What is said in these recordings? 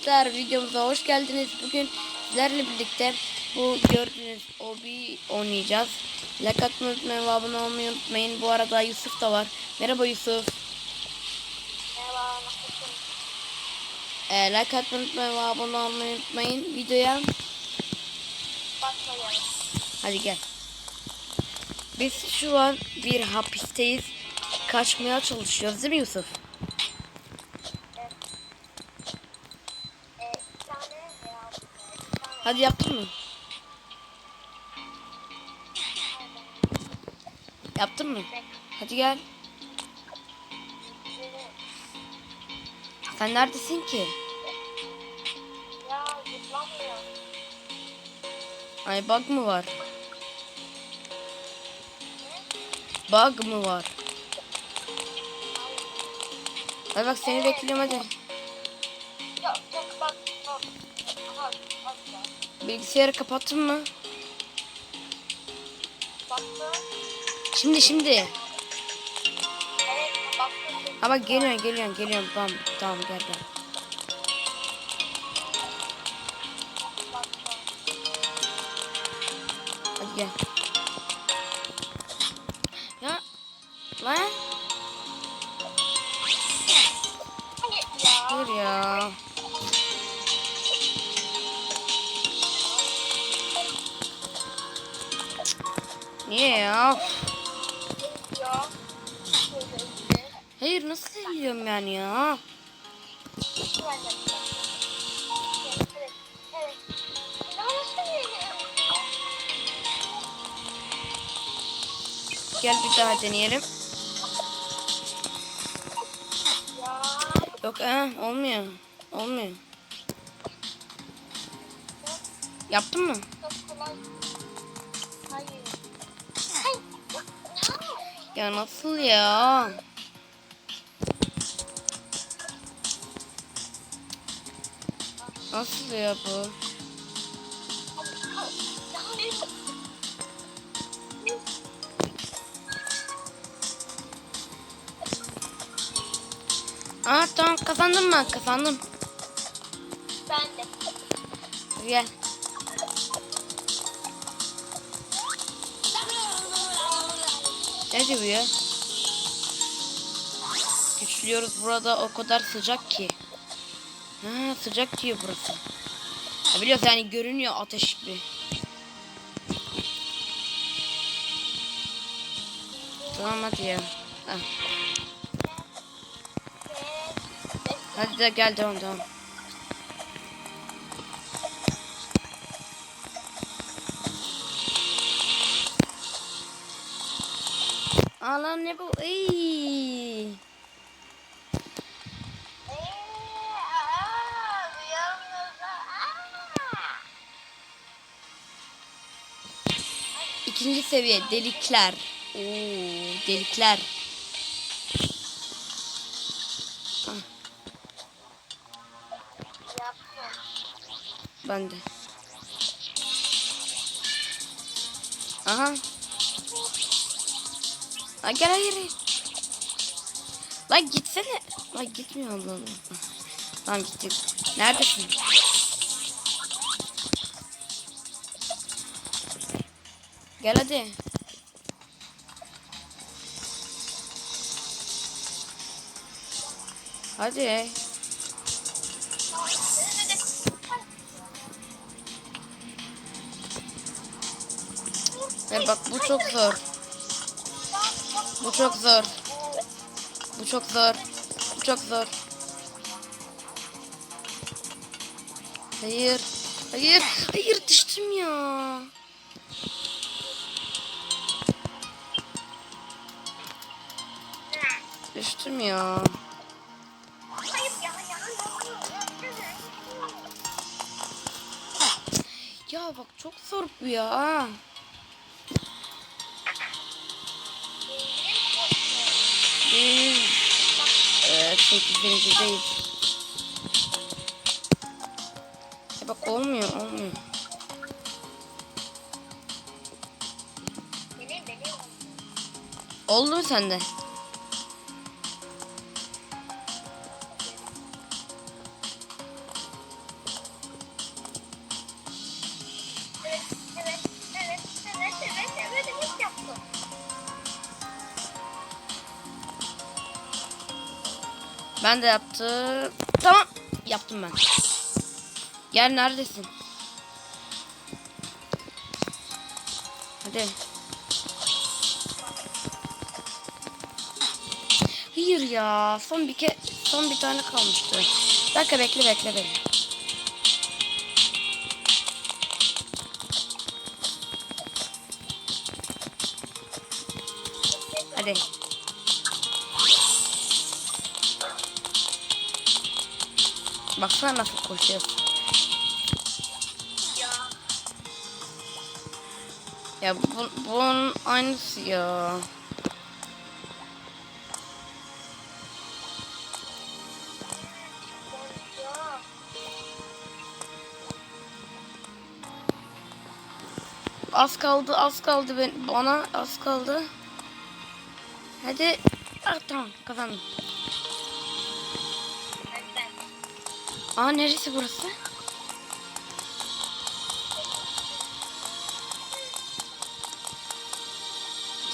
Arkadaşlar videomuza hoş geldiniz. Bugün sizlerle birlikte bu gördüğünüz obi oynayacağız. Like atmayı unutmayın ve abone olmayı unutmayın. Bu arada Yusuf da var. Merhaba Yusuf. Merhaba, nasılsın? Ee, like atmayı unutmayın ve abone olmayı unutmayın. Videoya Başlayalım. hadi gel. Biz şu an bir hapisteyiz. Kaçmaya çalışıyoruz değil mi Yusuf? Ee, bir tane veya bir tane Hadi yaptın mı? Yaptın mı? Hadi gel. Sen neredesin ki? Ay bug mı var? Bug mı var? Ay bak seni bekliyorum hadi. Bilgisayarı kapattın mı? Baktım. Şimdi şimdi. Evet baktım. Bak geliyorsun geliyorsun geliyorsun. Tamam tamam gel gel. Hadi gel. Niye ya? Hayır nasıl ediyorum yani ya? Gel bir daha deneyelim. Yok eh, olmuyor. Olmuyor. Yaptın mı? Çok kolay. Ya. Nasıl ya? Nasıl ya bu? Aa tamam kazandım mı? Kazandım. Ben de. Gel. Ne diyor bu ya? Güçlüyoruz burada o kadar sıcak ki. Ha sıcak diyor burası. Ha, biliyoruz yani görünüyor ateş gibi. Tamam hadi ya. Ha. Hadi de gel devam devam. Aa lan ne bu? Ey. İkinci seviye delikler. Oo, delikler. Ben de. Aha. Lan gel hayır. hayır. Lan gitsene. Lan gitmiyor Allah. Tamam gittik. Neredesin? Gel hadi. Hadi. Ver bak bu çok zor. Bu çok zor. Bu çok zor. Bu çok zor. Hayır. Hayır. Hayır düştüm ya. Düştüm ya. Ya bak çok zor bu ya. 8.deyiz. E bak olmuyor olmuyor. Oldu mu sende? Ben de yaptım. Tamam. Yaptım ben. Gel neredesin? Hadi. Hayır ya. Son bir ke son bir tane kalmıştı. Bir dakika bekle bekle bekle. Hadi. Baksana nasıl koşuyor. Ya. Bu, bunun aynısı. Ya. Az kaldı, az kaldı ben bana az kaldı. Hadi. Ah, tamam kazandım. Aa neresi burası?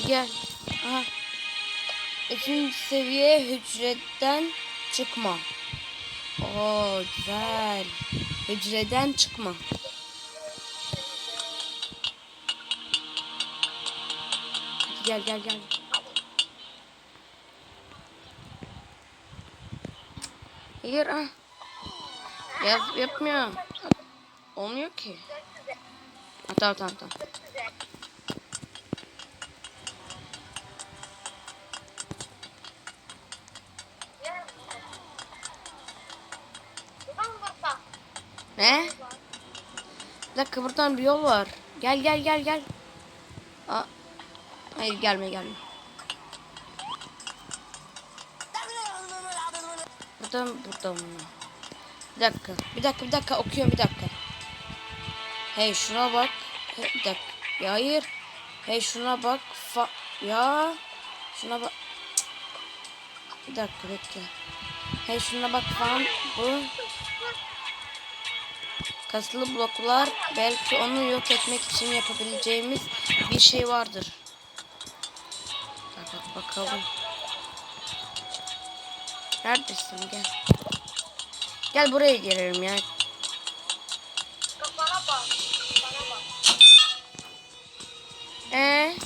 Gel. Aha. Üçüncü seviye hücreden çıkma. Oo güzel. Hücreden çıkma. Hadi gel gel gel. Hayır ah. Yap, yapmıyor. Olmuyor ki. Ha, tamam tamam tamam. Ne? Bir dakika buradan bir yol var. Gel gel gel gel. Aa. Hayır gelme gelme. Buradan buradan. Bir dakika. Bir dakika bir dakika okuyorum bir dakika. Hey şuna bak. Hey, bir dakika. Ya hayır. Hey şuna bak. Fa ya. Şuna bak. Cık. Bir dakika bekle. Hey şuna bak falan. Bu. Kasılı bloklar belki onu yok etmek için yapabileceğimiz bir şey vardır. Bak, bak bakalım. Neredesin gel. Gel buraya gelelim ya. Kafana bak. Kafana bak. Ee,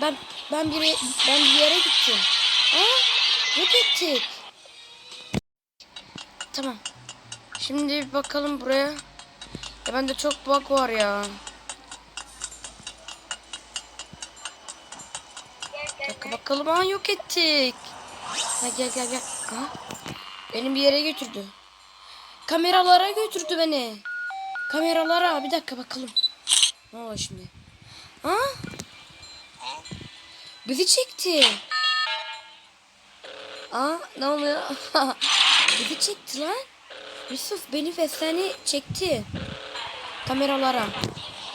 ben ben bir ben bir yere gittim. Aa, yok ettik. Tamam. Şimdi bakalım buraya. Ya bende çok bug var ya. Dakika bakalım. Aa yok ettik. Ha, gel gel gel. Aa, beni bir yere götürdü. Kameralara götürdü beni. Kameralara. Bir dakika bakalım. Ne oluyor şimdi? Ha? Bizi çekti. Aa ne oluyor? Bizi çekti lan. Yusuf beni ve seni çekti. Kameralara.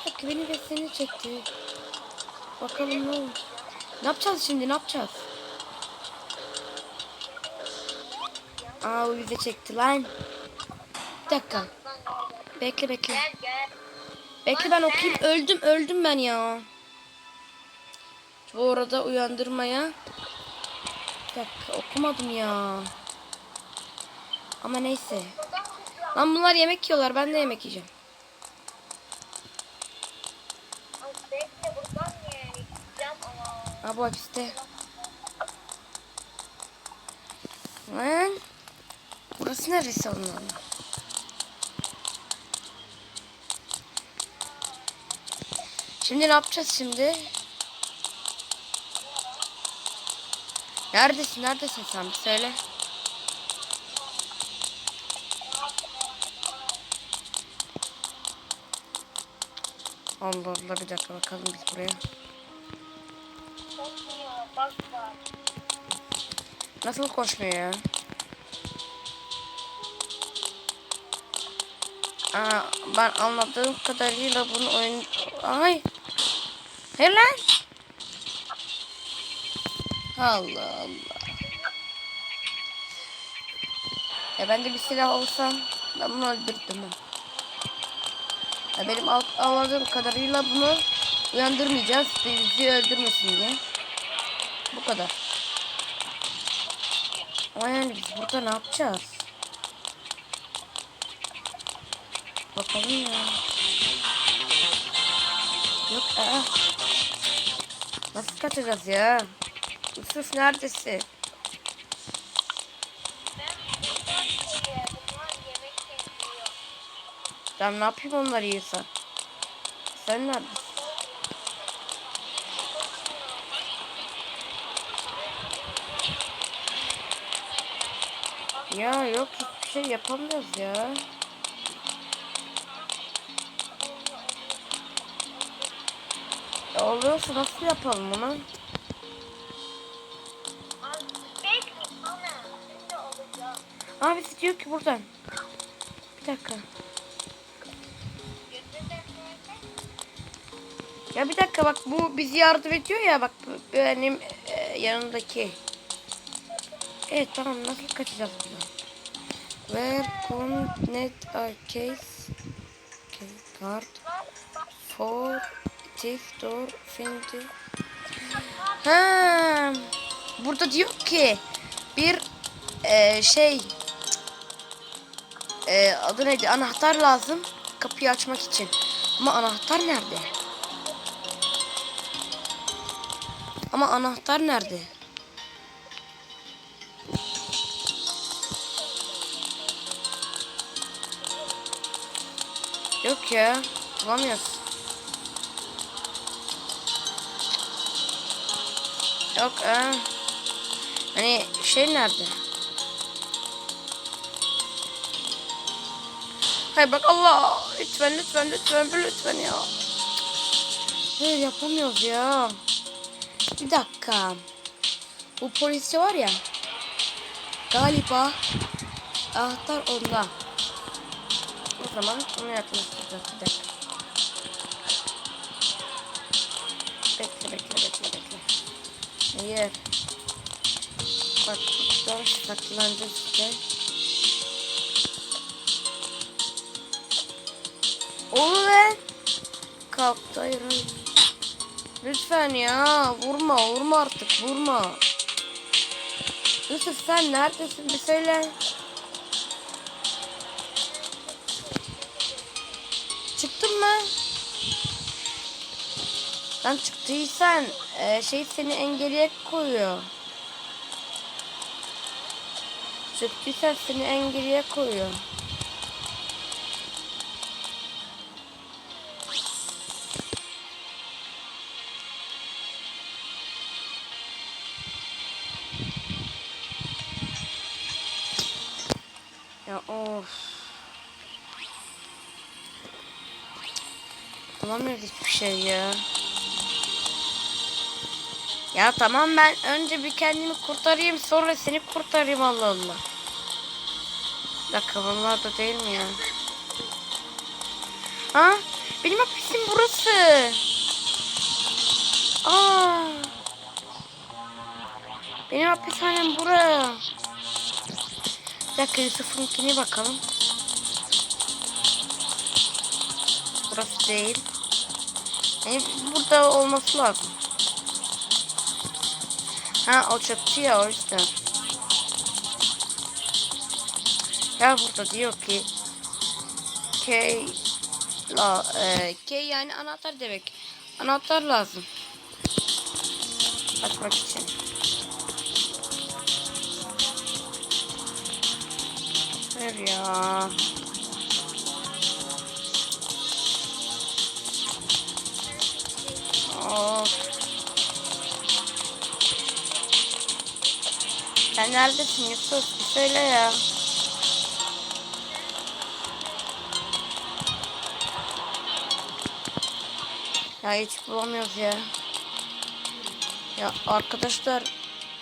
Bak beni ve seni çekti. Bakalım ne olmuş. Ne yapacağız şimdi ne yapacağız? Aa o bizi çekti lan. Dakika. Bekle bekle. Gel gel. Bekle ben okuyayım. Öldüm öldüm ben ya. Bu arada uyandırmaya. Bir dakika okumadım ya. Ama neyse. Lan bunlar yemek yiyorlar. Ben de yemek yiyeceğim. Bu hapiste. Lan. Burası neresi onun Şimdi ne yapacağız şimdi? Neredesin? Neredesin sen? Bir söyle. Allah Allah bir dakika bakalım biz buraya. Nasıl koşmuyor ya? Aa, ben anladığım kadarıyla bunu oyun... Ay! Hayır lan! Allah Allah. Ya ben de bir silah olsam ben bunu öldürdüm. Ya benim al- anladığım kadarıyla bunu uyandırmayacağız. Bizi öldürmesin diye. Bu kadar. Ama yani biz burada ne yapacağız? Bakalım ya. Yok aa. Nasıl kaçacağız ya? Yusuf neredesin? Ben ne yapayım onları yiyorsa? Sen neredesin? Ya yok hiçbir şey yapamıyoruz ya. Oluyorsa nasıl yapalım bunu? Abi diyor ki buradan. Bir dakika. Ya bir dakika bak bu bizi yardım ediyor ya bak benim e, yanındaki. Evet tamam nasıl kaçacağız buradan? Where connect a case okay, card for this door find Ha burada diyor ki bir e, şey e, adı neydi anahtar lazım kapıyı açmak için. Ama anahtar nerede? Ama anahtar nerede? Yok ya. Bulamıyoruz. Yok ha. Hani şey nerede? Hayır bak Allah. Lütfen lütfen lütfen lütfen ya. Hayır yapamıyoruz ya. Bir dakika. Bu polisçi var ya. Galiba anahtar onda. O zaman onu yaklaştıracağız. Bir dakika. Hayır. Bak buradan saklanacağız işte. Oğlum. Kalktı hayır. Lütfen ya vurma vurma artık vurma. Yusuf sen neredesin bir söyle. Çıktın mı? Sen çıktıysan e, şey seni engeliye koyuyor. Çıktıysan seni engeliye koyuyor. Ya of. Bulamıyoruz hiçbir şey ya. Ya tamam ben önce bir kendimi kurtarayım sonra seni kurtarayım Allah Allah. Dakika bunlar da değil mi ya? Ha? Benim hapisim burası. Aa. Benim hapishanem buraya. Bir dakika Yusuf'unkine bakalım. Burası değil. Yani burada olması lazım. Ha çöpçü ya o yüzden. Ya burada diyor ki K la e, K yani anahtar demek. Anahtar lazım. Açmak için. Hayır ya. Sen neredesin Yusuf? Söyle ya. Ya hiç bulamıyoruz ya. Ya arkadaşlar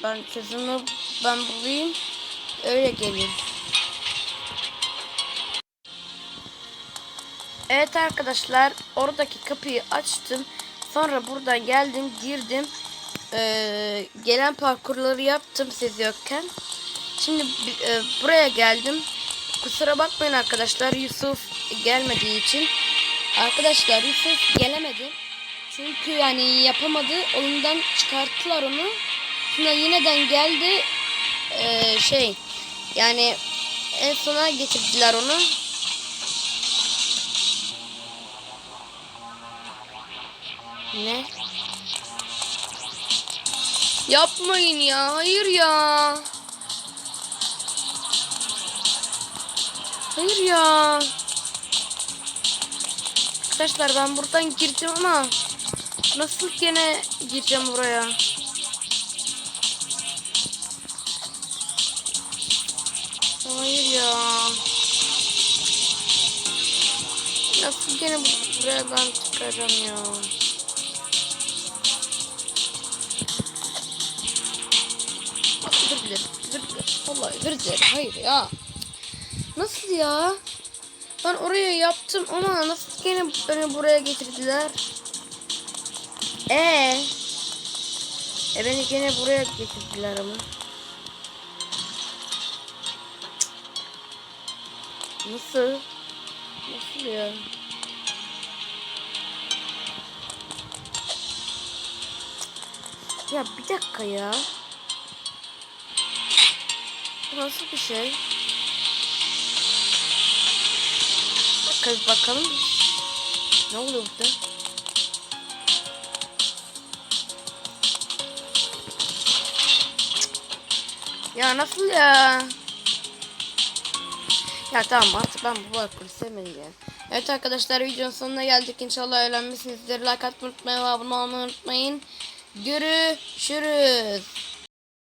ben çözümü ben bulayım. Öyle geleyim. Evet arkadaşlar oradaki kapıyı açtım. Sonra buradan geldim girdim. Ee, gelen parkurları yaptım siz yokken. Şimdi e, buraya geldim. Kusura bakmayın arkadaşlar Yusuf gelmediği için. Arkadaşlar Yusuf gelemedi. Çünkü yani yapamadı. Oyundan çıkarttılar onu. Sonra yineden geldi. Ee, şey yani en sona getirdiler onu. Ne? Yapmayın ya. Hayır ya. Hayır ya. Arkadaşlar ben buradan gireceğim ama nasıl gene gireceğim buraya? Hayır ya. Nasıl gene bu- buraya ben çıkaracağım ya? Vallahi. Hayır ya. Nasıl ya? Ben oraya yaptım ama nasıl gene beni buraya getirdiler? Ee? E beni gene buraya getirdiler ama. Nasıl? Nasıl ya? Ya bir dakika ya. Bu nasıl bir şey? Bakın bakalım. Ne oluyor burada? Ya nasıl ya? Ya tamam artık ben bu parkuru sevmedim ya. Evet arkadaşlar videonun sonuna geldik. İnşallah eğlenmişsinizdir. Like atmayı unutmayın ve abone olmayı unutmayın. Görüşürüz.